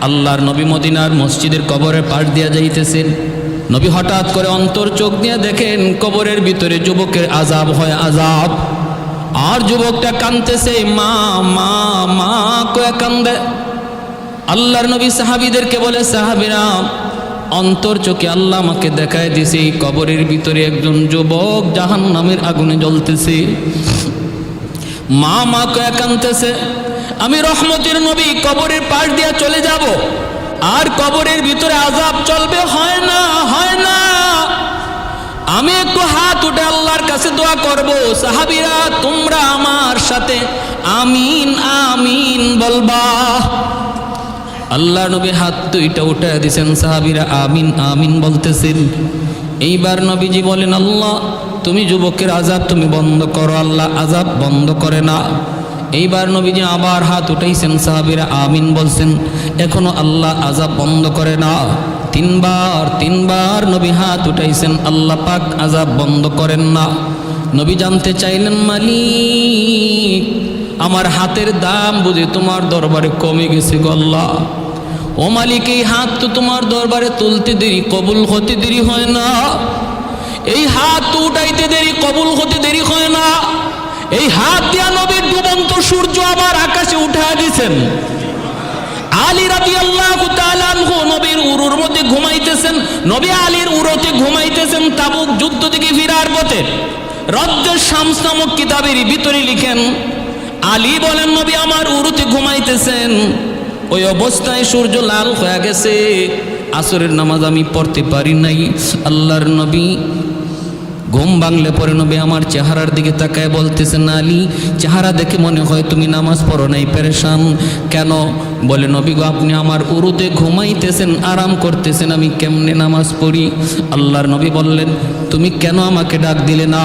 আল্লাহর নবী মদিনার মসজিদের কবরে পাশ দিয়া যাইতেছেন। নবী হঠাৎ করে অন্তর চোখ দিয়ে দেখেন কবরের ভিতরে যুবকের আজাব হয় আজাব আর যুবকটা কানতেছে মা মা মা, কয়ে কান্দে। আল্লাহর নবী সাহাবিদেরকে বলে, সাহাবিরা, অন্তর চোখে আল্লাহ আমাকে দেখায় দিছে কবরের ভিতরে একজন যুবক জাহান নামের আগুনে জ্বলতেছে। মা মা কয়ে কানতেছে আমি রহমতের নবী, কবরের পাশ দিয়া চলে যাব। আর কবরের ভিতরে আজাব চলবে, হয় না হয় না। আমি একটু হাত উঠে আল্লাহর কাছে দোয়া করব, সাহাবিরা, তোমরা আমার সাথে আমিন আমিন বলবা। আল্লাহ নবী হাত দুইটা উঠে দিছেন সাহাবিরা আমিন আমিন বলতেছেন। এইবার নবীজি বলেন, আল্লাহ, তুমি যুবকের আজাব তুমি বন্ধ করো, আল্লাহ আজাব বন্ধ করে না। এইবার নবীজি আবার হাত উঠাইছেন, সাহাবিরা আমিন বলছেন, এখনও আল্লাহ আজাব বন্ধ করে না। তিনবার তিনবার নবী হাত উঠাইছেন, আল্লাহ পাক আজাব বন্ধ করেন না। নবী জানতে চাইলেন, মালিক, আমার হাতের দাম বুঝে তোমার দরবারে কমে গেছে গল্লা ও মালিক, এই হাত তো তোমার দরবারে তুলতে দেরি, কবুল হতে দেরি হয় না। এই হাত তো উঠাইতে দেরি, কবুল হতে দেরি হয় না। এই হাত দিয়া নবীর ডুবন্ত সূর্য আবার আকাশে উঠা দিয়েছেন আলী রাতি আল্লাহ নবীর উরুর মধ্যে ঘুমাইতেছেন। নবী আলীর উরতে ঘুমাইতেছেন তাবুক যুদ্ধ থেকে ফিরার পথে। রজ্জের শামস নামক কিতাবের ভিতরে লিখেন, আলী বলেন, নবী আমার উরুতে ঘুমাইতেছেন। ওই অবস্থায় সূর্য লাল হয়ে গেছে। আসরের নামাজ আমি পড়তে পারি নাই। আল্লাহর নবী ঘুম ভাঙলে পরে নবী আমার চেহারার দিকে তাকায় বলতেছেন, আলী, চেহারা দেখে মনে হয় তুমি নামাজ পড়ো নাই, পেরেশান। কেন? বলে, নবী গো, আপনি আমার উরুতে ঘুমাইতেছেন, আরাম করতেছেন, আমি কেমনে নামাজ পড়ি? আল্লাহর নবী বললেন, তুমি কেন আমাকে ডাক দিলে না?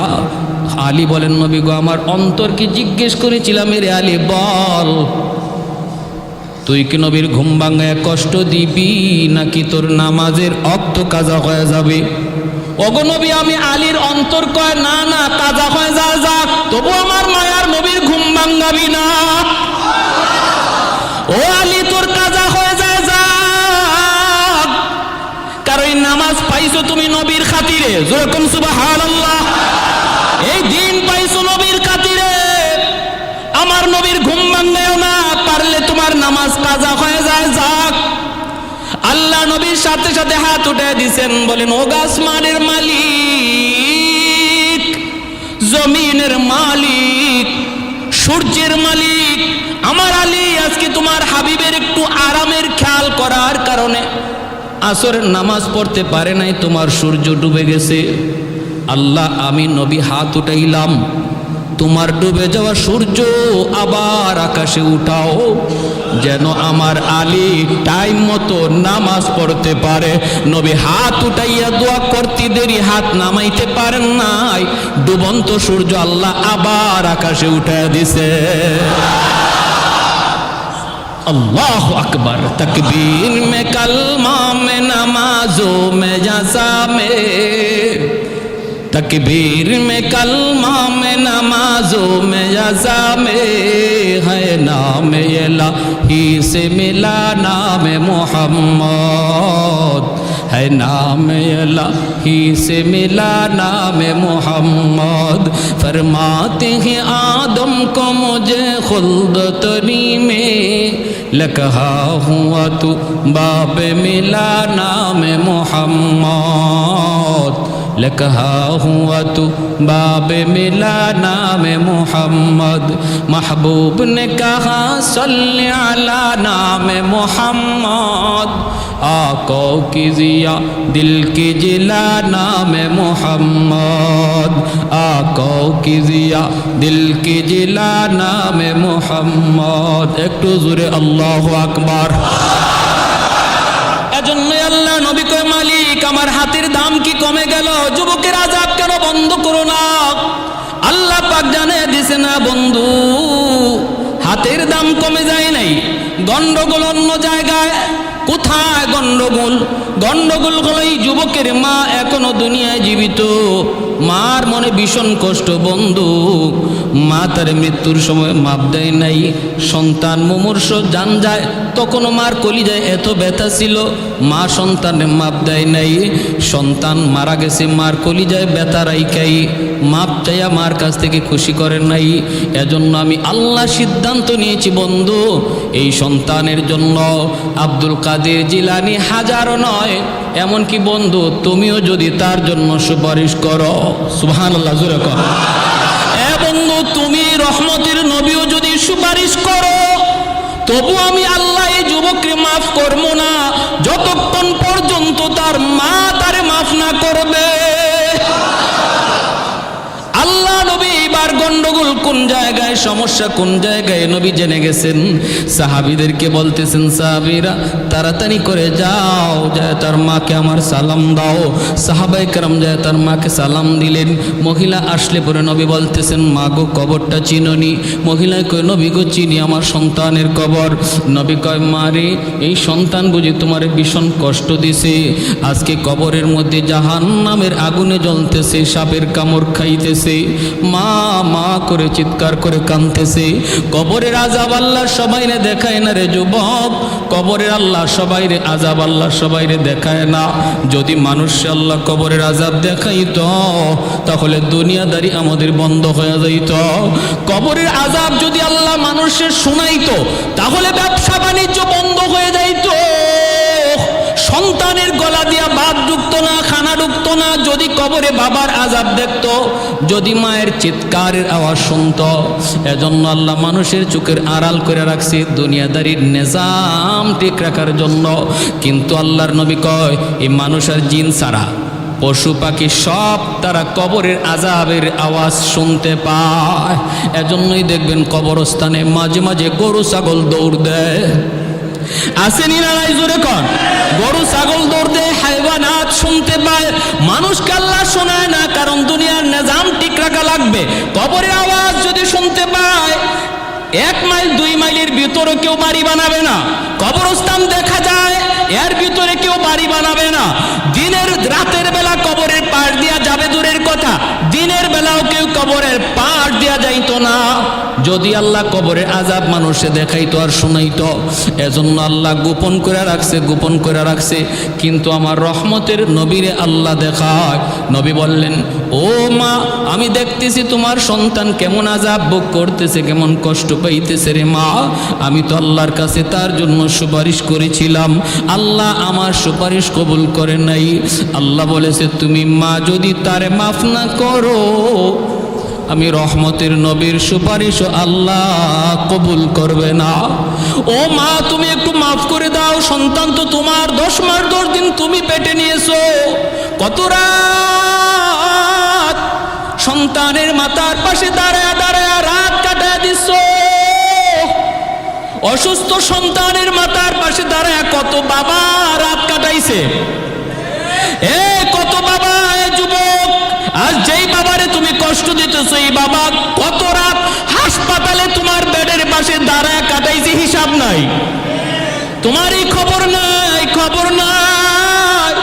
আলী বলেন, নবী গো, আমার অন্তরকে জিজ্ঞেস করেছিলাম রে আলী, বল, তুই কি নবীর ঘুম ভাঙায় কষ্ট দিবি, নাকি তোর নামাজের অক্ত কাজা হয়ে যাবে? অগনবী আমি আলীর অন্তর কয়, না না, তাজা হয়ে, যা যাক তবু আমার মায়ার নবীর ঘুম ভাঙ্গাবি না। ও আলী, তোর তাজা হয়ে যায় যাক কারণ নামাজ পাইছো তুমি নবীর খাতিরে। যেরকম সুবহানাল্লাহ। এই দিন পাইছো নবীর খাতিরে। আমার নবীর ঘুম ভাঙ্গায়ও না, পারলে তোমার নামাজ তাজা হয়ে যায়, যাক। আল্লাহ নবীর সাথে সাথে হাত উঠে দিছেন, বলেন, ও গাছমানের মালিক, জমিনের মালিক, সূর্যের মালিক, আমার আলী, আজকে তোমার হাবিবের একটু আরামের খেয়াল করার কারণে আসরের নামাজ পড়তে পারে নাই, তোমার সূর্য ডুবে গেছে। আল্লাহ, আমি নবী, হাত উঠাইলাম। তোমার ডুবে যাওয়া সূর্য আবার আকাশে উঠাও। যেন আমার আলী টাইম মতো নামাজ পড়তে পারে। নবী হাত উঠাইয়া দোয়া করতে দেরি, হাত নামাইতে পারেন নাই। ডুবন্ত সূর্য আল্লাহ আবার আকাশে উঠায় দিছে। আল্লাহ আকবার, তকবীর মে কালমা মে, নামাজো মে জাসা মে। تکبیر میں کلمہ میں نمازوں میں یزا میں ہے نام الہی سے ملا نام محمد ہے نام ہی سے ملا نام محمد فرماتے ہیں آدم کو مجھے خلد تری میں لکھا ہوا تو باپ ملا نام محمد لکھا ہوا تو باب ملا نام محمد محبوب نے کہا، صلی علی نام محمد۔ آقا کی ضیا دل کی جلا نام محمد۔ آقا کی ضیا دل کی جلا نام محمد۔ ایک تو زور اللہ اکبر۔ এজন্যই আল্লাহ নবী কয়, মালিক, আমার হাতের দাম কি কমে গেল? যুবকের আজাব কেন বন্ধ করো না? আল্লাহ পাক জানে দিছে না বন্ধু, হাতের দাম কমে যায় নাই। গন্ডগোল অন্য জায়গায়, কোথায় গন্ডগোল? গন্ডগোল হলো এই যুবকের মা এখনও দুনিয়ায় জীবিত। মার মনে ভীষণ কষ্ট, বন্ধু। মা তার মৃত্যুর সময় মাপ দেয় নাই, সন্তান মুমূর্ষ জান যায়, তখনও মার কলিজায় এত ব্যথা ছিল, মা সন্তানের মাপ দেয় নাই, সন্তান মারা গেছে, মার কলিজায় ব্যথা রাইকাই মাপ চাইয়া মার কাছ থেকে খুশি করেন নাই, এজন্য আমি আল্লাহ সিদ্ধান্ত নিয়েছি, বন্ধু, এই সন্তানের জন্য আব্দুল কাদের জিলানি হাজারো নয়, এমনকি বন্ধু, তুমিও যদি তার জন্য সুপারিশ করো সুহান আল্লাহ জুড়ে কর। রহমতের নবীও যদি সুপারিশ করো, তবু আমি আল্লাহ এই যুবককে মাফ করব না। যতক্ষণ পর্যন্ত তার মা তারে মাফ না করবে আল্লাহ নবী এবার গন্ডগোল কোন জায়গায়, সমস্যা কোন জায়গায়? নবী জেনে গেছেন, সাহাবিদেরকে বলতেছেন, সাহাবিরা, তাড়াতাড়ি করে যাও, যায় তার মাকে আমার সালাম দাও। সাহাবাই কারাম যায় তার মাকে সালাম দিলেন। মহিলা আসলে পরে নবী বলতেছেন, মা গো, কবরটা চিননি। মহিলা কয়, নবী গো, চিনি আমার সন্তানের কবর। নবী কয় মারে এই সন্তান বুঝি তোমার ভীষণ কষ্ট দিছে। আজকে কবরের মধ্যে জাহান নামের আগুনে জ্বলতেছে, সাপের কামড় খাইতেছে। মা মা করে চিৎকার করে কাঁদতেছে। কবরের আজাব আল্লাহ সবাইরে দেখায় না রে যুবক। কবরের আল্লাহ সবাইরে আজাব আল্লাহ সবাইরে দেখায় না। যদি মানুষ আল্লাহ কবরের আজাব দেখাইত, তাহলে দুনিয়াদারি আমাদের বন্ধ হয়ে যাইত। কবরের আজাব যদি আল্লাহ মানুষের শোনাইতো, তাহলে ব্যবসা বাণিজ্য বন্ধ হয়ে যাইত। ঢুকতো না, যদি কবরে বাবার আজাব দেখতো, যদি মায়ের চিৎকারের আওয়াজ শুনত। এজন্য আল্লাহ মানুষের চোখের আড়াল করে রাখছে দুনিয়াদারির নিজাম ঠিক রাখার জন্য। কিন্তু আল্লাহর নবী কয় এই মানুষ আর জিন ছাড়া পশু পাখি সব তারা কবরের আজাবের আওয়াজ শুনতে পায়। এজন্যই দেখবেন কবরস্থানে মাঝে মাঝে গরু, ছাগল দৌড় দেয়। আসেনি না জোরে কর গরু, ছাগল দৌড় দেয় হাইওয়ানাত শুনতে পায়। মানুষকে আল্লাহ শোনায় না, কারণ দুনিয়ার নিজাম ঠিক রাখা লাগবে। কবরের আওয়াজ যদি শুনতে পায়, এক মাইল, দুই মাইলের ভিতরে কেউ বাড়ি বানাবে না। কবরস্থান দেখা যায়, এর ভিতরে কেউ বাড়ি বানাবে না। দিনের, রাতের বেলা কবরের পাশ দিয়া যাবে দূরের কথা। দিনের বেলাও কেউ কবরের পাশ দিয়া যাইতো না। যদি আল্লাহ কবরের আজাব মানুষে দেখাইতো আর শুনাইতো, এজন্য আল্লাহ গোপন করে রাখছে, গোপন করে রাখছে। কিন্তু আমার রহমতের নবীরে আল্লাহ দেখায়, নবী বললেন, ও মা, আমি দেখতেছি তোমার সন্তান কেমন আজাব ভোগ করতেছে, কেমন কষ্ট পাইতেছে রে মা। আমি তো আল্লাহর কাছে তার জন্য সুপারিশ করেছিলাম। আল্লাহ আমার সুপারিশ কবুল করে নাই। আল্লাহ বলেছে, তুমি মা, যদি তারে মাফ না করো আমি রহমতের নবীর সুপারিশ আল্লাহ কবুল করবে না। ও মা, তুমি একটু মাফ করে দাও, সন্তান তো তোমার, দশ মাস দশ দিন তুমি পেটে নিয়েছো। কত রাত সন্তানের মাথার পাশে দাঁড়ায় দাঁড়ায় রাত কাটায় দিচ্ছ অসুস্থ সন্তানের মাথার পাশে দাঁড়ায় কত বাবা রাত কাটাইছে। এ, কত বাবা যুবক, আজ যেই বাবারে তুমি কষ্ট দিতেছো এই বাবা কত রাত হাসপাতালে তোমার বেডের পাশে দাঁড়ায় কাটাইছে, হিসাব নাই। তোমার এই খবর নাই খবর নাই।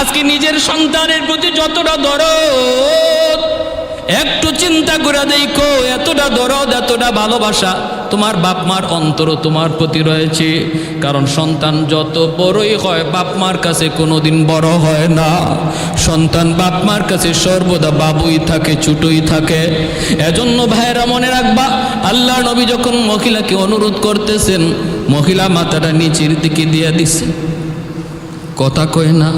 আজকে নিজের সন্তানের প্রতি যতটা দরদ একটু চিন্তা করে দেখো, এতটা দরদ, এতটা ভালোবাসা। তোমার বাপ মার অন্তর তোমার প্রতি রয়েছে। কারণ সন্তান যত বড়ই হয় বাপ মার কাছে কোনোদিন বড় হয় না। সন্তান বাপ মার কাছে সর্বদা বাবুই থাকে, ছোটই থাকে। এজন্য ভাইয়েরা মনে রাখবা, আল্লাহ নবী যখন মহিলাকে অনুরোধ করতেছেন, মহিলা মাথাটা নিচের দিকে দিয়ে দিছে। কথা কয় না?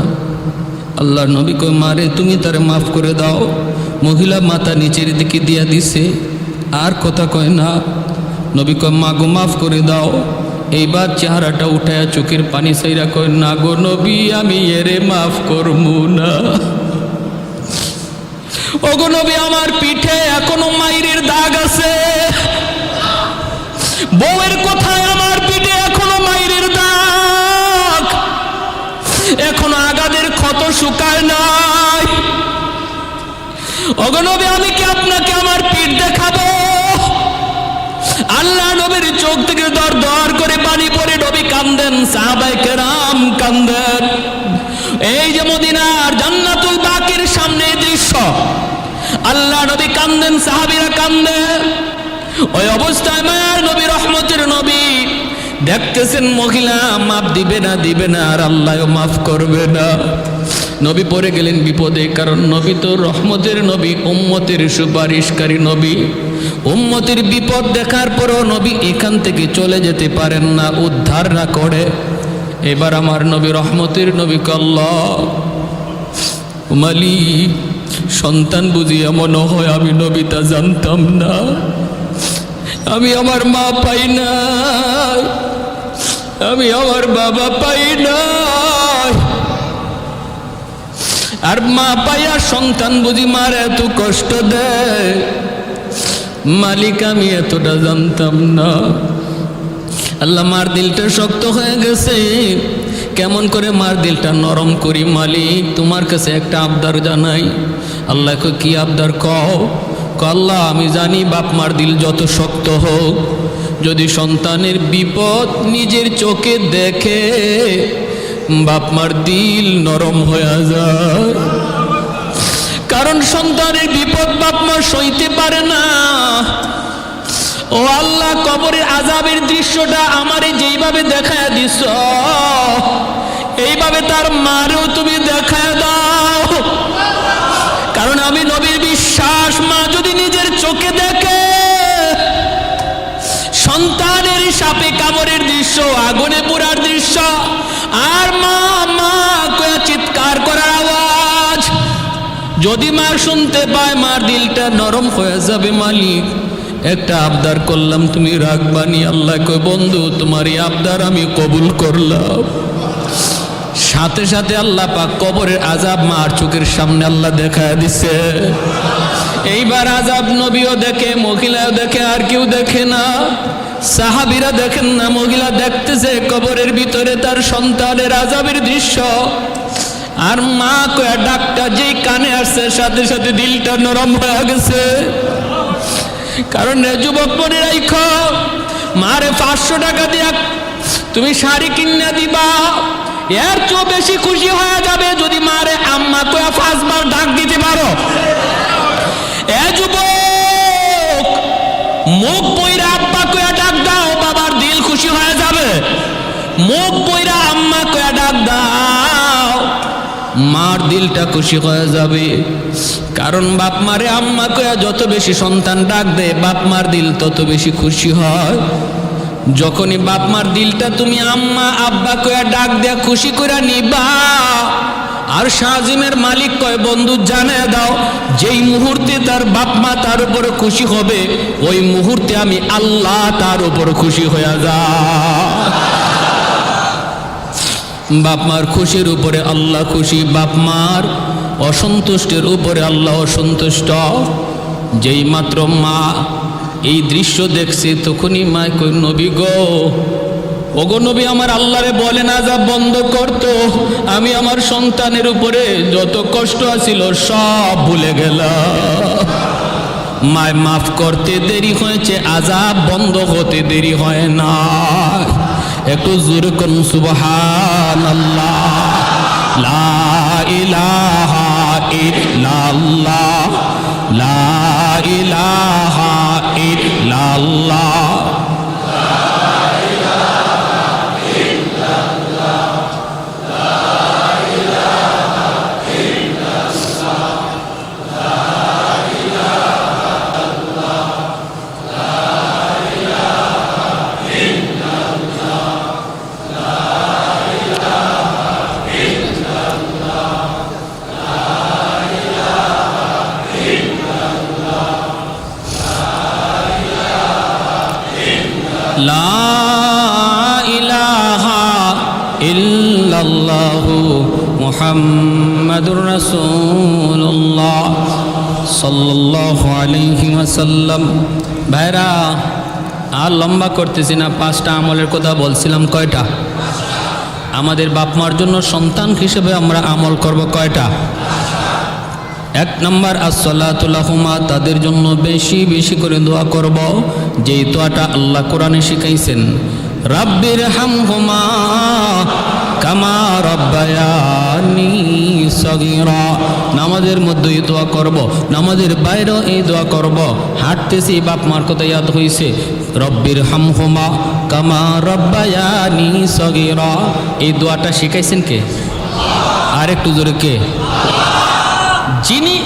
আল্লাহর নবী কয় মারে তুমি তারে মাফ করে দাও। মহিলা মাথা নিচের দিকে দিয়া দিছে। আর কথা কয় না। নবী কয়, মা গো, মাফ করে দাও। এইবার চেহারাটা উঠায়া চোখের পানি সাইরা কয়, না গো নবী, আমি এরে মাফ করব না। ওগো নবী, আমার পিঠে এখনও মাইরের দাগ আছে। বউয়ের কথায় আমার পিঠে এখনও মাইরের দাগ। এখনও শুকায় নাই। অগনবী আমি কি আপনাকে আমার পিঠ দেখাবো? আল্লাহ নবীর চোখ থেকে দর দর করে পানি পড়ে নবী কান্দেন সাহাবাই কেরাম কান্দেন। এই যে মদিনার জান্নাতুল বাকির সামনে দৃশ্য, আল্লাহ নবী কান্দেন, সাহাবিরা কান্দে ওই অবস্থায় মায়ার নবী, রহমতের নবী দেখতেছেন, মহিলা মাফ দিবে না দিবে না, আর আল্লাহ মাফ করবে না। নবী পড়ে গেলেন বিপদে, কারণ নবী তো রহমতের নবী, উম্মতের সুপারিশকারী নবী। উম্মতের বিপদ দেখার পরও নবী এখান থেকে চলে যেতে পারেন না, উদ্ধার না করে। এবার আমার নবী রহমতের নবী কল্লা মালিক সন্তান বুঝি এমন হয় আমি নবী নবিতা জানতাম না। আমি আমার মা পাই না আমি আমার বাবা পাই না আর মা পাইয়া সন্তান বুঝি মার এত কষ্ট দেয়। মালিক আমি এতটা জানতাম না। আল্লাহ মার দিলটা শক্ত হয়ে গেছে। কেমন করে মার দিলটা নরম করি মালিক, তোমার কাছে একটা আবদার জানাই। আল্লাহকে কি আবদার কও? ক আল্লাহ, আমি জানি বাপ মার দিল যত শক্ত হোক। যদি সন্তানের বিপদ নিজের চোখে দেখে বাপ মার দিল নরম হয়ে যায়। কারণ সন্তানের বিপদ বাপ মা সইতে পারে না। ও আল্লাহ কবরের আজাবের দৃশ্যটা আমারে যেইভাবে দেখায় দিস, এইভাবে তার মারেও তুমি দেখায় দাও। কারণ আমি নবীর বিশ্বাস, মা যদি নিজের চোখে দেখে, সন্তানের সাপে কামড়ের দৃশ্য আগুনে যদি মা শুনতে পায়, মার দিলটা নরম হয়ে যাবে মালিক। একটা আবদার করলাম, তুমি রাখবানি আল্লাহ কই বন্ধু, তোমার এই আবদার আমি কবুল করলাম। সাথে সাথে আল্লাহ পাক কবরের আজাব মার চোখের সামনে আল্লাহ দেখায় দিছে। এইবার আজাব নবীও দেখে মহিলাও দেখে, আর কেউ দেখে না। সাহাবিরা দেখেন না, মহিলা দেখতেছে কবরের ভিতরে তার সন্তানের আজাবের দৃশ্য। আর মা কয়া ডাকটা যেই কানে আসছে সাথে সাথে দিলটা নরম হয়ে গেছে। কারণ যুবক মনে রাইখ, মারে পাঁচশো টাকা দিয়া তুমি শাড়ি কিনে দিবা, এর চেয়েও বেশি খুশি হয়ে যাবে যদি মারে আম্মা কয়া পাঁচবার ডাক দিতে পারো। এ যুবক, মুখ বইরা আব্বা কয়া ডাক দাও, বাবার দিল খুশি হয়ে যাবে। মুখ মার দিলটা খুশি হয়ে যাবে। কারণ বাপ মারে আম্মা কয়া, যত বেশি সন্তান ডাক দেয়, বাপ মার দিল তত বেশি খুশি হয়। যখনই বাপ মার দিলটা তুমি আম্মা, আব্বা কয়া ডাক দেয়া খুশি করে নিবা। আর শাহজিমের মালিক কয়, বন্ধু জানে দাও, যেই মুহূর্তে তার বাপ মা তার উপরে খুশি হবে, ওই মুহূর্তে আমি আল্লাহ তার উপর খুশি হয়ে যা বাপ মার খুশির উপরে আল্লাহ খুশি, বাপ মার অসন্তুষ্টের উপরে আল্লাহ অসন্তুষ্ট। যেই মাত্র মা, এই দৃশ্য দেখছে তখনই মা কই, নবী গো, ওগো নবী আমার আল্লাহরে বলে না যা বন্ধ করতো। আমি আমার সন্তানের উপরে যত কষ্ট আছিল সব ভুলে গেলাম। মায় মাফ করতে দেরি হয়েছে, আজাব বন্ধ হতে দেরি হয় না। একটু জোরে করুন সুবহান আল্লাহ লা ইলাহা ইল্লাল্লাহ। মুহাম্মাদুর রাসূলুল্লাহ সাল্লাল্লাহু আলাইহি ওয়াসাল্লাম। ভাইরা, আর লম্বা করতেছি না, পাঁচটা আমলের কথা বলছিলাম, কয়টা? আমাদের বাপ মার জন্য সন্তান হিসেবে আমরা আমল করব কয়টা? এক নম্বর আসসালাতুল্লাহুমা তাদের জন্য বেশি বেশি করে দোয়া করব, যেই দোয়াটা আল্লাহ কোরআনে শিখাইছেন। রাব্বির হামহুমা কামা নামাজের মধ্যে এই দোয়া করব, নামাজের বাইরেও এই দোয়া করব। হাঁটতেছি, বাপ মার কথা ইয়াদ হইছে। রব্বির হাম হামহুমা কামা রব্বায়ানি সগীরা। এই দোয়াটা শিখাইছেন কে? আর একটু জোরে কে? যিনি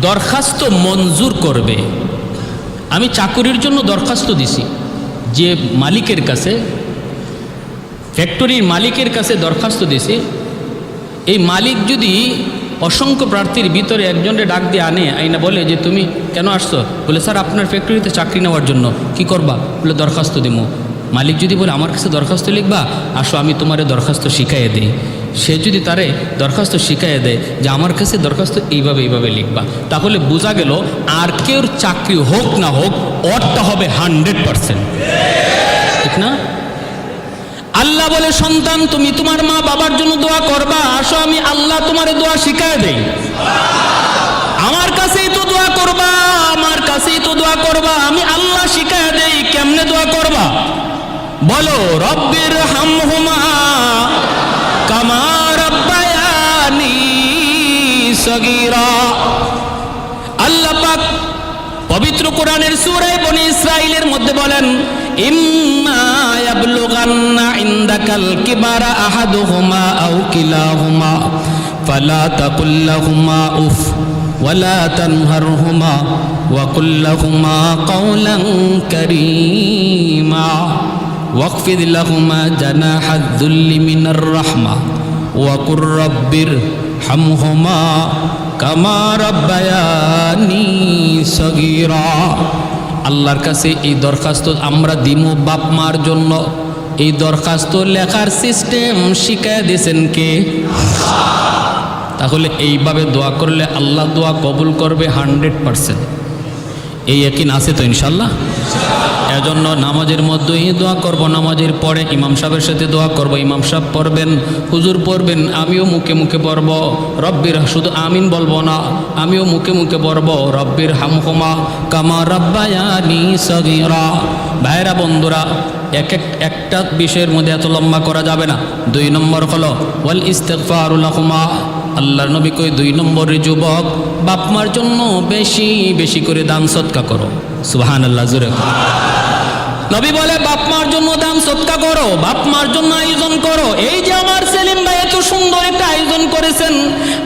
দরখাস্ত মঞ্জুর করবে, আমি চাকুরির জন্য দরখাস্ত দিছি। যে মালিকের কাছে ফ্যাক্টরির মালিকের কাছে দরখাস্ত দিছি এই মালিক যদি অসংখ্য প্রার্থীর ভিতরে একজনকে ডাক দিয়ে আনে, আইনা বলে যে, তুমি কেন আসছো? বলে, স্যার, আপনার ফ্যাক্টরিতে চাকরি নেওয়ার জন্য কি করবা? বলে, দরখাস্ত দিমো। মালিক যদি বলে, আমার কাছে দরখাস্ত লিখবা? আসো, আমি তোমারে দরখাস্ত শিখাইয়ে দিই। সে যদি তারে দরখাস্ত শিখাইয়ে দেয় যে, আমার কাছে দরখাস্ত এইভাবে এইভাবে লিখবা। তাহলে বোঝা গেল, আর কেউর চাকরি হোক না হোক অরটা হবে হান্ড্রেড পারসেন্ট। ঠিক না? আল্লাহ বলে, সন্তান, তুমি তোমার মা বাবার জন্য দোয়া করবা। আসো, আমি আল্লাহ তোমার দোয়া শিখায় দেই। আমার কাছেই তো দোয়া করবা, আমার কাছেই তো দোয়া করবা, আমি আল্লাহ শিখায় দেই, কেমনে দোয়া করবা? বলো, রব্বির হামহুমা কামা রব্বায়ানি সগীরা। আল্লাহ পাক পবিত্র কোরআনের সূরা বনি ইসরাইলের মধ্যে বলেন ইম্মা ইয়াবলুগান্না ইনদাকাল কিবারা আহাদুহুমা আও কিলাহুমা ফালা তাকুল লাহুমা উফ ولا تنهرهما وقل لهما قولا كريما واخفض لهما جناح الذل من الرحمة وقل رب ارحمهما কামা রব্বায়ানি সগীরা। আল্লাহর কাছে এই দরখাস্ত আমরা দিমু বাপ মার জন্য। এই দরখাস্ত লেখার সিস্টেম শিখায় দিয়েছেন কে? তাহলে এইভাবে দোয়া করলে আল্লাহ দোয়া কবুল করবে হান্ড্রেড পারসেন্ট। এই একই আছে তো ইনশাল্লাহ? এজন্য নামাজের মধ্যেই দোয়া করব। নামাজের পরে ইমাম সাহেবের সাথে দোয়া করব। ইমাম সাহেব পড়বেন, হুজুর পড়বেন, আমিও মুখে মুখে পড়ব। রব্বির শুধু আমিন বলব না, আমিও মুখে মুখে পড়ব। রব্বির হামহুমা কামা রব্বায়ানি ভাইরা বন্ধুরা, এক এক, একটা বিষয়ের মধ্যে এত লম্বা করা যাবে না। দুই নম্বর হলো, ওয়াল ইস্তেকফারুল্লাহুমা আল্লাহর নবী কই দুই নম্বরের যুবক বাপমার জন্য বেশি বেশি করে দান সৎকা করো। সুবহান আল্লাহ জুড়ে করো। নবী বলে, বাপ মার জন্য দান, সৎকা করো। বাপ মার জন্য আয়োজন করো। এই যে আমার সেলিম ভাই এত সুন্দর একটা আয়োজন করেছেন,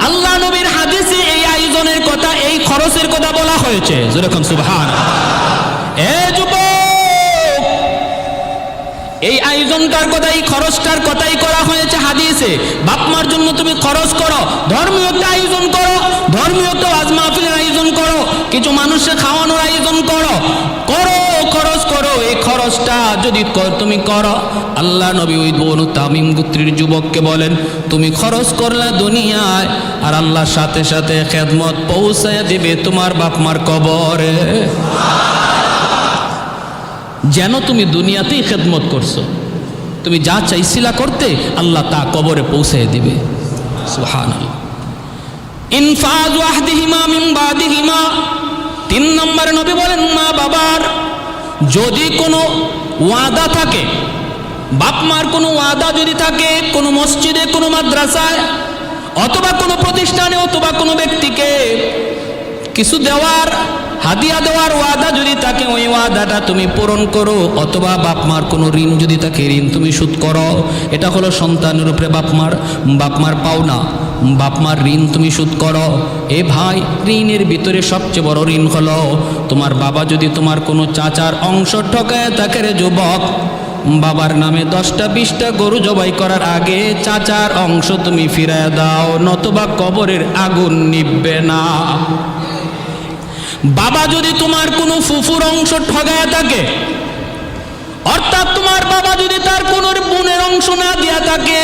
আল্লাহ নবীর হাদিসে এই আয়োজনের কথা, এই খরচের কথা বলা হয়েছে। যেরকম সুবহান এ যুবক, এই আয়োজনটার কথা এই খরচটার কথাই করা হয়েছে হাদিসে। বাপমার জন্য তুমি খরচ করো ধর্মীয় একটা আয়োজন করো ধর্মীয় একটা মাহফিলের আয়োজন করো, কিছু মানুষকে খাওয়ানোর আয়োজন করো। খরচটা যদি তুমি করো, আল্লাহ নবী ওই বনু তামিম গুত্রির যুবককে বলেন, তুমি খরচ করলে দুনিয়ায়, আর আল্লাহর সাথে সাথে খেদমত পৌঁছায় দিবে তোমার বাপমার কবরে। যেন তুমি দুনিয়াতেই খেদমত করছ। তুমি যা চাইছিলা করতে, আল্লাহ তা কবরে পৌঁছে দিবে। ইনফাজ ওয়াহদিহিমা মিন বাদিহিমা। তিন নম্বরে নবী বলেন, মা বাবার যদি কোনো ওয়াদা থাকে বাপ মার কোনো ওয়াদা যদি থাকে, কোনো মসজিদে, কোনো মাদ্রাসায়, অথবা কোনো প্রতিষ্ঠানে, অথবা কোনো ব্যক্তিকে কিছু দেওয়ার, হাদিয়া দেওয়ার ওয়াদা যদি থাকে, ওই ওয়াদাটা তুমি পূরণ করো, অথবা বাপ মার কোনো ঋণ যদি থাকে, ঋণ তুমি শোধ করো, এটা হলো সন্তানের উপরে বাপ মার বাপ মার পাওনা। বাপ মার ঋণ তুমি শোধ করো। এ ভাই, ঋণের ভিতরে সবচেয়ে বড় ঋণ হলো, তোমার বাবা যদি তোমার কোনো চাচার অংশ ঠকায় থাকে রে যুবক, বাবার নামে দশটা বিশটা গরু জবাই করার আগে চাচার অংশ তুমি ফিরায় দাও, নতবা কবরের আগুন নিববে না। বাবা যদি তোমার কোনো ফুফুর অংশ ঠগায় থাকে, অর্থাৎ তোমার বাবা যদি তার কোন বোনের অংশ না দিয়া থাকে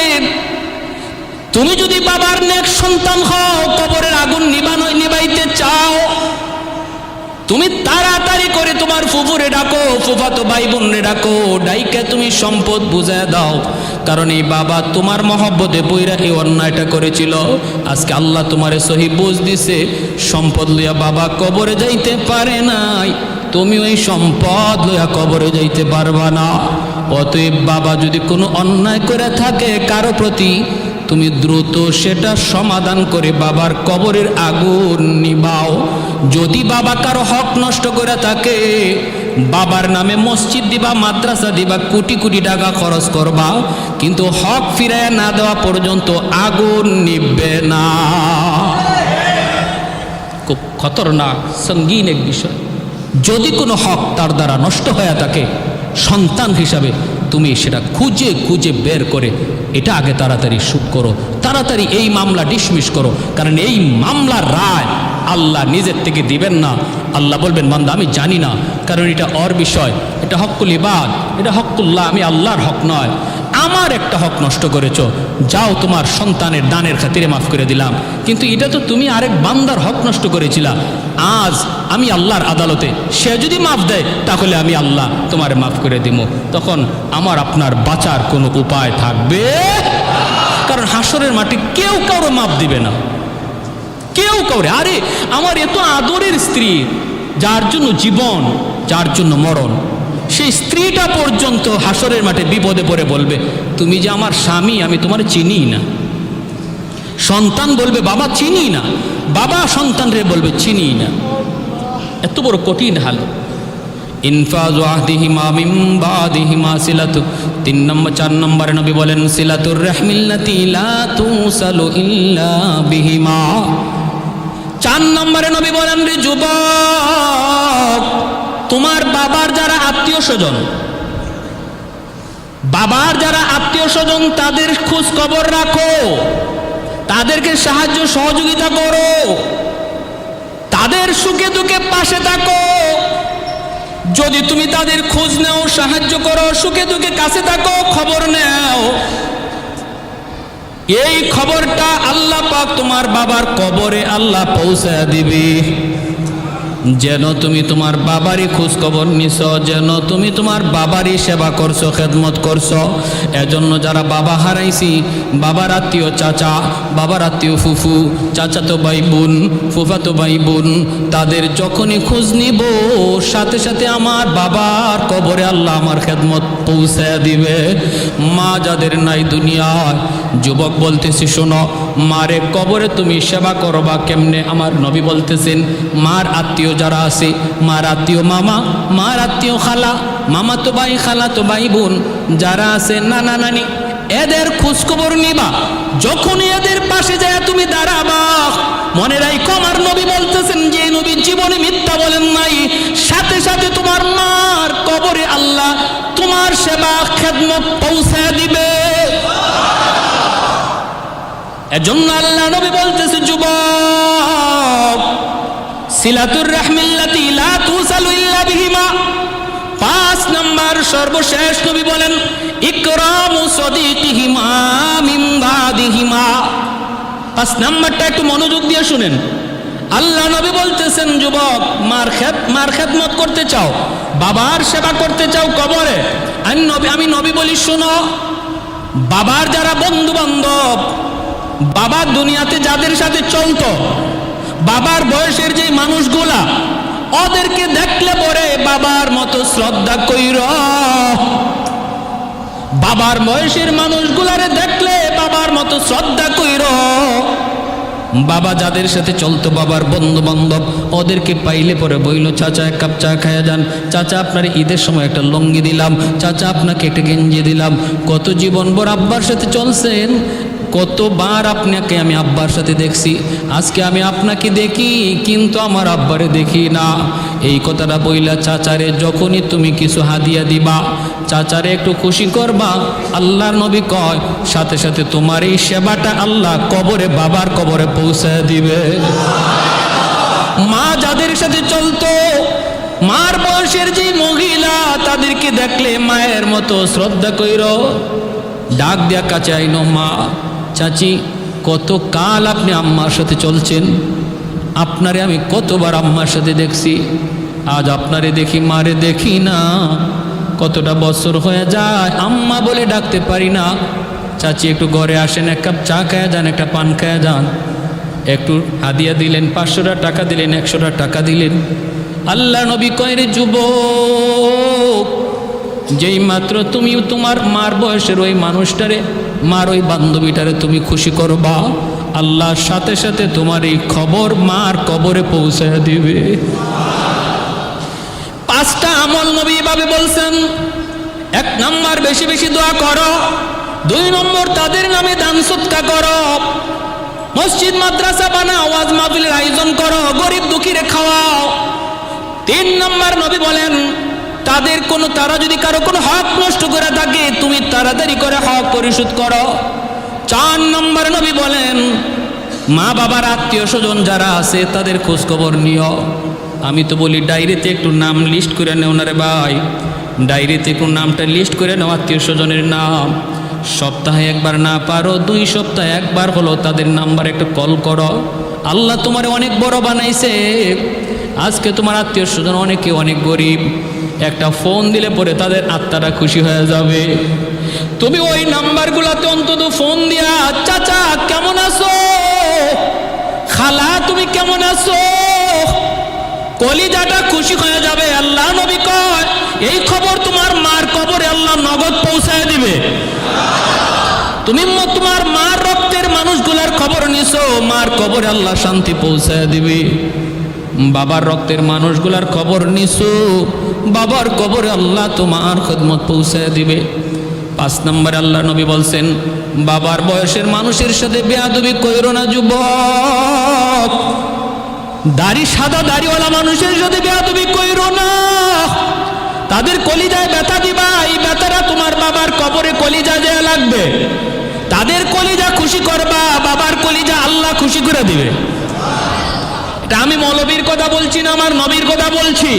তুমি যদি বাবার নেক সন্তান হও, কবরের আগুন নিবানো, নিবাইতে চাও, তুমি তাড়াতাড়ি করে তোমার ফুফুরে ডাকো ফুফাতো ভাই বোনরে ডাকো, ডাইকে তুমি সম্পদ বুঝায় দাও। কারণ এই বাবা তোমার মহব্বতে বইরা এই অন্যায়টা করেছিল। আজকে আল্লাহ তোমারে সহি বুঝ দিছে, সম্পদ লইয়া বাবা কবরে যাইতে পারে নাই। তুমি ওই সম্পদ লইয়া কবরে যাইতে পারবা না। অতএব বাবা যদি কোনো অন্যায় করে থাকে, কারও প্রতি তুমি দ্রুত সেটা সমাধান করে বাবার কবরের আগুন নিবাও। যদি বাবা কারও হক নষ্ট করে থাকে, বাবার নামে মসজিদ দিবা, মাদ্রাসা দিবা, কোটি কোটি টাকা খরচ করবা, কিন্তু হক ফিরায় না দেওয়া পর্যন্ত আগুন নিবে না। খুব খতরনাক, সঙ্গীন এক বিষয়। যদি কোনো হক তার দ্বারা নষ্ট হয়ে থাকে, সন্তান হিসাবে তুমি সেটা খুঁজে খুঁজে বের করে এটা আগে তাড়াতাড়ি সুখ করো, তাড়াতাড়ি এই মামলা ডিসমিস করো, কারণ এই মামলার রায় আল্লাহ নিজের থেকে দিবেন না। আল্লাহ বলবেন, বান্দা, আমি জানি না, কারণ এটা অর বিষয়, এটা হকুল ইবাদ, এটা হকুল্লাহ আমি আল্লাহর হক নয়। আমার একটা হক নষ্ট করেছ। যাও তোমার সন্তানের দানের খাতিরে মাফ করে দিলাম। কিন্তু এটা তো তুমি আরেক বান্দার হক নষ্ট করেছিলা। আজ আমি আল্লাহর আদালতে, সে যদি মাফ দেয়, তাহলে আমি আল্লাহ তোমার মাফ করে দিব তখন আমার আপনার বাঁচার কোনো উপায় থাকবে? কারণ হাসরের মাটি কেউ কারও মাফ দিবে না। কেউ কাউরে। আরে, আমার এত আদরের স্ত্রী, যার জন্য জীবন, যার জন্য মরণ। সেই স্ত্রীটা পর্যন্ত হাসরের মাঠে বিপদে পড়ে বলবে, তুমি যে আমার স্বামী, আমি তোমার চিনি না। সন্তান বলবে, বাবা, চিনি না। বাবা সন্তানরে বলবে, চিনি না। এত বড় কঠিন হাল। তিন নম্বর, চার নম্বরে নবী বলেন, সিলাতুর বিহিমা। চার নম্বরে নবী বলেন, রে যুবক, তোমার যারা আত্মীয় স্বজন। বাবার যারা আত্মীয় স্বজন, তাদের খোঁজ খবর রাখো। তাদেরকে সাহায্য, সহযোগিতা করো। তাদের সুখে দুঃখে পাশে থাকো। যদি তুমি তাদের খোঁজ নাও, সাহায্য করো, সুখে দুঃখে কাছে থাকো, খবর নাও। এই খবরটা আল্লাহ পাক তোমার বাবার কবরে আল্লাহ পৌঁছায় দিবে। যেন তুমি তোমার বাবারই খোঁজ খবর নিছ, যেন তুমি তোমার বাবারই সেবা করছ, খেদমত করছ। এজন্য যারা বাবা হারাইছি, বাবার আত্মীয় চাচা, বাবার আত্মীয় ফুফু, চাচাতো ভাই বোন, ফুফাতো ভাই বোন, তাদের যখনই খোঁজ নিব, সাথে সাথে আমার বাবার কবরে আল্লাহ আমার খেদমত পৌঁছে দিবে। মা যাদের নাই দুনিয়ায়, যুবক বলতেছি, শোনো, মারে কবরে তুমি সেবা করবা কেমনে? আমার নবী বলতেছেন, মার আত্মীয় যারা আছে মার আত্মীয় মামা মার আত্মীয় খালা, মামা তো ভাই, খালা তো ভাই বোন। যারা আছে, নানা নানি, এদের খোঁজখবর নিবা। যখন এদের পাশে যায় তুমি দাঁড়াবা। মনে রাখো আমার নবী বলতেছেন যে, নবী জীবনে মিথ্যা বলেন নাই। সাথে সাথে তোমার মার কবরে আল্লাহ তোমার সেবা, খেদমত পৌঁছায় দিবে। এজন্য আল্লাহ নবী বলতেছে, যুবক সিলাতুর রাহমিল্লাতি লা তুসালু ইল্লা বিহিমা। পাঁচ নাম্বার সর্বশেষ নবী বলেন, ইকরামু সদিকিহিমা মিন বাদিহিমা। পাঁচ নাম্বারটা একটু মনোযোগ দিয়ে শুনেন। আল্লাহ নবী বলতেছেন, যুবক, মার খেদ, মার খেদমত করতে চাও, বাবার সেবা করতে চাও কবরে। আমি নবী আমি নবী বলি, শোনো, বাবার যারা বন্ধু বান্ধব বাবা দুনিয়াতে যাদের সাথে চলতো বাবার বয়সের যে মানুষগুলা, ওদেরকে দেখলে পরে বাবার মতো শ্রদ্ধা কইর। বাবার বয়সের মানুষগুলারে দেখলে বাবার মতো শ্রদ্ধা কইর। বাবা যাদের সাথে চলতো বাবার বন্ধু বান্ধব ওদেরকে পাইলে পরে বইল, চাচা, এক কাপ চা খায়া যান। চাচা, আপনার ঈদের সময় একটা লঙ্গি দিলাম। চাচা, আপনাকে একটা গেঞ্জি দিলাম। কত জীবনভর আব্বার সাথে চলছেন? কতবার আপনাকে আমি আব্বার সাথে দেখছি। আজকে আমি আপনাকে দেখি, কিন্তু আমার আব্বারে দেখি না। এই কথাটা বইলা চাচারে, যখনই তুমি কিছু হাদিয়া দিবা, চাচারে একটু খুশি করবা। আল্লাহর নবী কয়, সাথে সাথে তোমার এই সেবাটা আল্লাহ কবরে, বাবার কবরে পৌঁছায় দিবে। মা যাদের সাথে চলতো, মার বয়সের যে মহিলা, তাদেরকে দেখলে মায়ের মতো শ্রদ্ধা কইর। ডাক দেয়া কাছে আইনো মা। চাচি, কত কাল আপনি আম্মার সাথে চলছেন? আপনারে আমি কতবার আম্মার সাথে দেখছি। আজ আপনারে দেখি, মারে দেখি না। কতটা বছর হয়ে যায়, আম্মা বলে ডাকতে পারি না। চাচি, একটু ঘরে আসেন, এক কাপ চা খায়া যান, একটা পান খায়া যান। একটু হাদিয়া দিলেন, পাঁচশোটা টাকা দিলেন, একশোটা টাকা দিলেন। আল্লাহ নবী কয়ের যুবক যেই মাত্র তুমি তোমার মার বয়সের ওই মানুষটারে মার ওই বান্ধবীটারে তুমি খুশি করবা। আল্লাহর সাথে সাথে তোমার এই খবর মার কবরে পৌঁছায় দিবে। পাঁচটা আমল নবী ভাবে বলছেন। এক নাম্বার, বেশি বেশি দোয়া করো। দুই নম্বর, তাদের নামে দান সৎকা করো। মসজিদ, মাদ্রাসা বানাও আওয়াজ মাহফিলের আয়োজন করো, গরিব দুঃখীরে খাওয়াও। তিন নম্বর নবী বলেন তাদের কোনো, তারা যদি কারও কোনো হক নষ্ট করে থাকে, তুমি তাড়াতাড়ি করে হক পরিশোধ করো। চার নম্বর নবী বলেন, মা বাবার আত্মীয় স্বজন যারা আছে, তাদের খোঁজ খবর নিও। আমি তো বলি, ডায়েরিতে একটু নাম লিস্ট করে নেও না রে ভাই। ডায়েরিতে একটু নামটা লিস্ট করে নাও আত্মীয় স্বজনের নাম। সপ্তাহে একবার না পারো, দুই সপ্তাহে একবার হলো তাদের নাম্বার একটা কল করো। আল্লাহ তোমার অনেক বড় বানাইছে। আজকে তোমার আত্মীয় স্বজন অনেকে অনেক গরিব। একটা ফোন দিলে পরে তাদের আত্মাটা খুশি হয়ে যাবে। তুমি ওই নাম্বারগুলোতে অন্তত ফোন দিয়া, চাচা, কেমন আছো? খালা, তুমি কেমন আছো? কলিজাটা খুশি হয়ে যাবে, আল্লাহ নবী কয়। এই খবর তোমার মার কবরে আল্লাহ নগদ পৌঁছায় দিবে। তুমি তোমার মার রক্তের মানুষগুলার খবর নিছো, মার কবরে আল্লাহ শান্তি পৌঁছায় দিবে। বাবার রক্তের মানুষগুলার খবর নিছো? বাবার কবরে আল্লাহ তোমার খদমত পৌঁছায় দিবে। পাঁচ নম্বরে আল্লাহ নবী বলছেন, বাবার বয়সের মানুষের সাথে বেয়াদবি কইরো না, যুবক। দাড়ি সাদা দাড়িওয়ালা মানুষের সাথে বেয়াদবি কইরো না। তাদের কলিজায় ব্যথা দিবা, এই ব্যথাটা তোমার বাবার কবরে কলিজা দেয়া লাগবে। তাদের কলিজা খুশি করবা, বাবার কলিজা আল্লাহ খুশি করে দিবে। এটা আমি মৌলবীর কথা বলছি না, আমার নবীর কথা বলছি।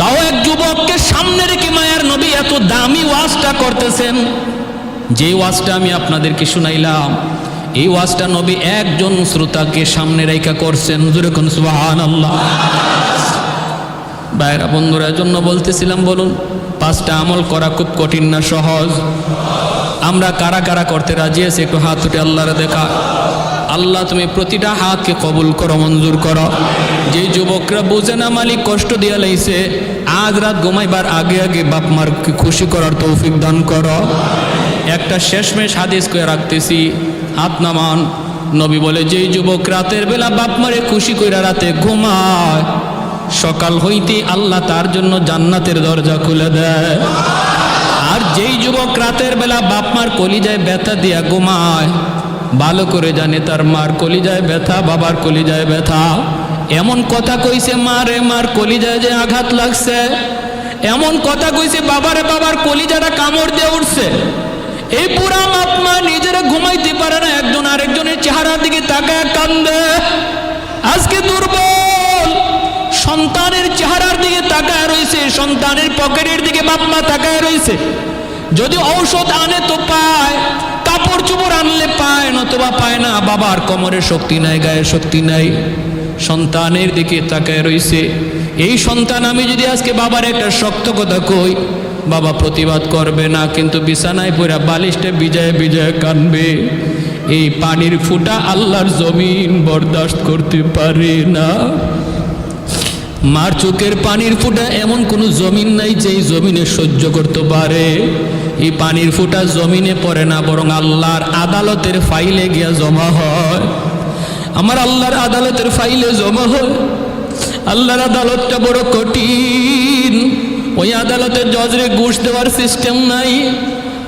তাও এক যুবককে সামনে রেখে মায়ার নবী এত দামি ওয়াজটা করতেছেন। যে ওয়াজটা আমি আপনাদেরকে শুনাইলাম, এই ওয়াজটা নবী একজন শ্রোতাকে সামনে রেখা করছেন। জুরে কোন সুবাহান আল্লাহ বাইরা বন্ধুরা জন্য বলতেছিলাম, বলুন, পাঁচটা আমল করা খুব কঠিন না সহজ। আমরা কারা কারা করতে রাজি আছি? একটু হাত উঠে আল্লাহরে দেখা। আল্লাহ তুমি প্রতিটা হাতকে কবুল করো, মঞ্জুর করো। যে যুবকরা বুঝে না মালিক কষ্ট দিয়া লাইছে, আজ রাত ঘুমাইবার আগে আগে বাপ মারকে খুশি করার তৌফিক দান করো। একটা শেষমেশ হাদিস করে রাখতেছি, হাত নামান। নবী বলে, যেই যুবক রাতের বেলা বাপ মারে খুশি কইরা রাতে ঘুমায়, সকাল হইতে আল্লাহ তার জন্য জান্নাতের দরজা খুলে দেয়। আর যেই যুবক রাতের বেলা বাপ মার কলিজায় ব্যথা দিয়া ঘুমায় ভালো করে জানে তার মার কলিজায় ব্যথা, বাবার কলিজায় ব্যথা। এমন কথা কইছে মারে মার কলিজায় যে আঘাত লাগছে। এমন কথা কইছে বাবারে বাবার কলিজাটা কামড় দিয়ে উঠছে। এই পুরা বাপ মা নিজেরা ঘুমাইতে পারে না, একজন আরেকজনের চেহারার দিকে তাকায় কান্দে। আজকে দুর্বল। সন্তানের চেহারার দিকে তাকায় রয়েছে সন্তানের পকেটের দিকে বাপমা তাকায় রয়েছে যদি ঔষধ আনে তো পায়। কাপড় চোপড় আনলে পায় নতুবা পায় না। বাবার কোমরে শক্তি নাই, গায়ে শক্তি নাই। সন্তানের দিকে তাকায় রয়েছে এই সন্তান আমি যদি আজকে বাবার একটা শক্ত কথা কই, বাবা প্রতিবাদ করবে না, কিন্তু বিছানায় পড়া বালিশটা বিজয় বিজয় কানবে। এই পানির ফুটা আল্লাহর জমিন বরদাস্ত করতে পারে না। মার চোখের পানির ফুটা এমন কোনো জমিন নাই, যেই জমিনে সহ্য করতে পারে। এই পানির ফুটা জমিনে পড়ে না, বরং আল্লাহর আদালতের ফাইলে গিয়া জমা হয়। আমার আল্লাহর আদালতের ফাইলে জমা হয়। আল্লাহর আদালতটা বড় কঠিন। ওই আদালতের জজরে ঘুষ দেওয়ার সিস্টেম নাই।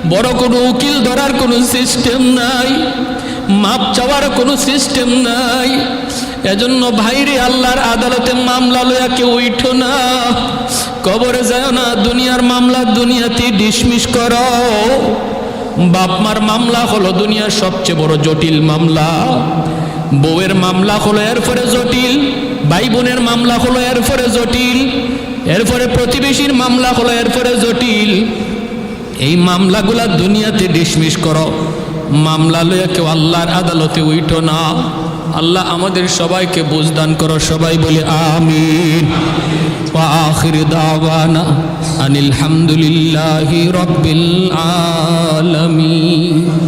বড় কোনো উকিল ধরার কোনো সিস্টেম নাই। মাপ চাওয়ার কোনো সিস্টেম নাই। এজন্য ভাইরে আল্লাহর আদালতে মামলা লয়া কেউ উঠো না। কবরে যায় না, দুনিয়ার মামলা দুনিয়াতে ডিসমিস করো। বাপমার মামলা হলো দুনিয়ার সবচেয়ে বড় জটিল মামলা। বউয়ের মামলা হলো এরপরে জটিল ভাই বোনের মামলা হলো এরপরে জটিল, এরপরে প্রতিবেশীর মামলা হলো এরপরে জটিল। এই মামলাগুলা দুনিয়াতে ডিসমিস করো। মামলা লইয়া কেউ আল্লাহর আদালতে উইঠো না। আল্লাহ আমাদের সবাইকে বুঝদান করো সবাই বলে আমিন। আখির দাওয়ানা আনিল হামদুলিল্লাহি রব্বিল আলামিন।